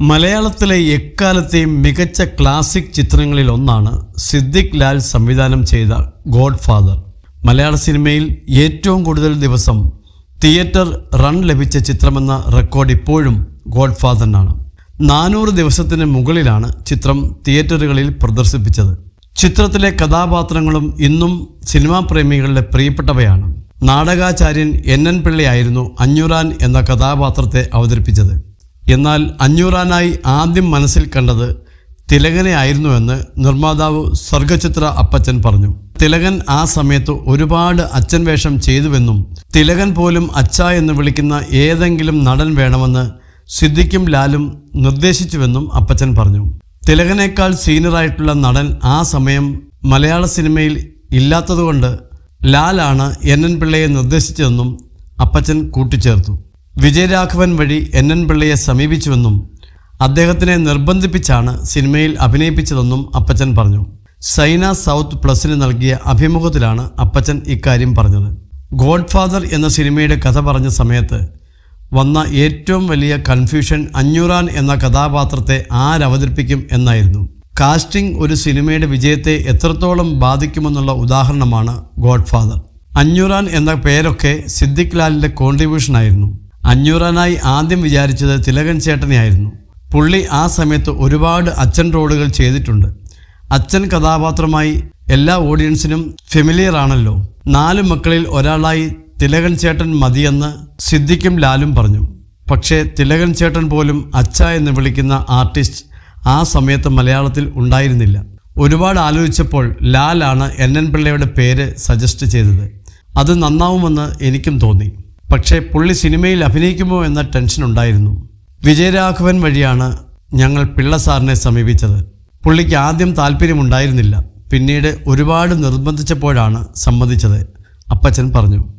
മലയാളത്തിലെ എക്കാലത്തെയും മികച്ച ക്ലാസിക് ചിത്രങ്ങളിൽ ഒന്നാണ് സിദ്ദിഖ് ലാൽ സംവിധാനം ചെയ്ത ഗോഡ് ഫാദർ മലയാള സിനിമയിൽ ഏറ്റവും കൂടുതൽ ദിവസം തിയേറ്റർ റൺ ലഭിച്ച ചിത്രമെന്ന റെക്കോർഡ് ഇപ്പോഴും ഗോഡ് ഫാദറിനാണ് നാനൂറ് ദിവസത്തിന് മുകളിലാണ് ചിത്രം തിയേറ്ററുകളിൽ പ്രദർശിപ്പിച്ചത്. ചിത്രത്തിലെ കഥാപാത്രങ്ങളും ഇന്നും സിനിമാ പ്രേമികളുടെ പ്രിയപ്പെട്ടവയാണ്. നാടകാചാര്യൻ എൻ എൻ പിള്ളയായിരുന്നു അഞ്ഞൂറാൻ എന്ന കഥാപാത്രത്തെ അവതരിപ്പിച്ചത്. എന്നാൽ അഞ്ഞൂറാനായി ആദ്യം മനസ്സിൽ കണ്ടത് തിലകനെ ആയിരുന്നുവെന്ന് നിർമ്മാതാവ് സ്വർഗചിത്ര അപ്പച്ചൻ പറഞ്ഞു. തിലകൻ ആ സമയത്ത് ഒരുപാട് അച്ഛൻ വേഷം ചെയ്തുവെന്നും തിലകൻ പോലും അച്ഛ എന്ന് വിളിക്കുന്ന ഏതെങ്കിലും നടൻ വേണമെന്ന് സിദ്ദിഖും ലാലും നിർദ്ദേശിച്ചുവെന്നും അപ്പച്ചൻ പറഞ്ഞു. തിലകനേക്കാൾ സീനിയറായിട്ടുള്ള നടൻ ആ സമയം മലയാള സിനിമയിൽ ഇല്ലാത്തതുകൊണ്ട് ലാലാണ് എൻ എൻ പിള്ളയെ നിർദ്ദേശിച്ചതെന്നും അപ്പച്ചൻ കൂട്ടിച്ചേർത്തു. വിജയരാഘവൻ വഴി എൻ എൻ പിള്ളയെ സമീപിച്ചുവെന്നും അദ്ദേഹത്തിനെ നിർബന്ധിപ്പിച്ചാണ് സിനിമയിൽ അഭിനയിപ്പിച്ചതെന്നും അപ്പച്ചൻ പറഞ്ഞു. സൈന സൗത്ത് പ്ലസിന് നൽകിയ അഭിമുഖത്തിലാണ് അപ്പച്ചൻ ഇക്കാര്യം പറഞ്ഞത്. ഗോഡ്ഫാദർ എന്ന സിനിമയുടെ കഥ പറഞ്ഞ സമയത്ത് വന്ന ഏറ്റവും വലിയ കൺഫ്യൂഷൻ അഞ്ഞൂറാൻ എന്ന കഥാപാത്രത്തെ ആരവതരിപ്പിക്കും എന്നായിരുന്നു. കാസ്റ്റിംഗ് ഒരു സിനിമയുടെ വിജയത്തെ എത്രത്തോളം ബാധിക്കുമെന്നുള്ള ഉദാഹരണമാണ് ഗോഡ്ഫാദർ. അഞ്ഞൂറാൻ എന്ന പേരൊക്കെ സിദ്ദിഖ് ലാലിന്റെ കോൺട്രിബ്യൂഷനായിരുന്നു അഞ്ഞൂറാനായി ആദ്യം വിചാരിച്ചത് തിലകൻ ചേട്ടനെയായിരുന്നു. പുള്ളി ആ സമയത്ത് ഒരുപാട് അച്ഛൻ റോളുകൾ ചെയ്തിട്ടുണ്ട്. അച്ഛൻ കഥാപാത്രമായി എല്ലാ ഓഡിയൻസിനും ഫെമിലിയർ ആണല്ലോ. നാല് മക്കളിൽ ഒരാളായി തിലകൻ ചേട്ടൻ മതിയെന്ന് സിദ്ദിഖും ലാലും പറഞ്ഞു. പക്ഷേ തിലകൻ ചേട്ടൻ പോലും അച്ഛ എന്ന് വിളിക്കുന്ന ആർട്ടിസ്റ്റ് ആ സമയത്ത് മലയാളത്തിൽ ഉണ്ടായിരുന്നില്ല. ഒരുപാട് ആലോചിച്ചപ്പോൾ ലാലാണ് എൻ എൻ പിള്ളയുടെ പേര് സജസ്റ്റ് ചെയ്തത്. അത് നന്നാവുമെന്ന് എനിക്കും തോന്നി. പക്ഷേ പുള്ളി സിനിമയിൽ അഭിനയിക്കുമോ എന്ന ടെൻഷൻ ഉണ്ടായിരുന്നു. വിജയരാഘവൻ വഴിയാണ് ഞങ്ങൾ പിള്ള സാറിനെ സമീപിച്ചത്. പുള്ളിക്ക് ആദ്യം താല്പര്യമുണ്ടായിരുന്നില്ല. പിന്നീട് ഒരുപാട് നിർബന്ധിച്ചപ്പോഴാണ് സമ്മതിച്ചത് അപ്പച്ചൻ പറഞ്ഞു.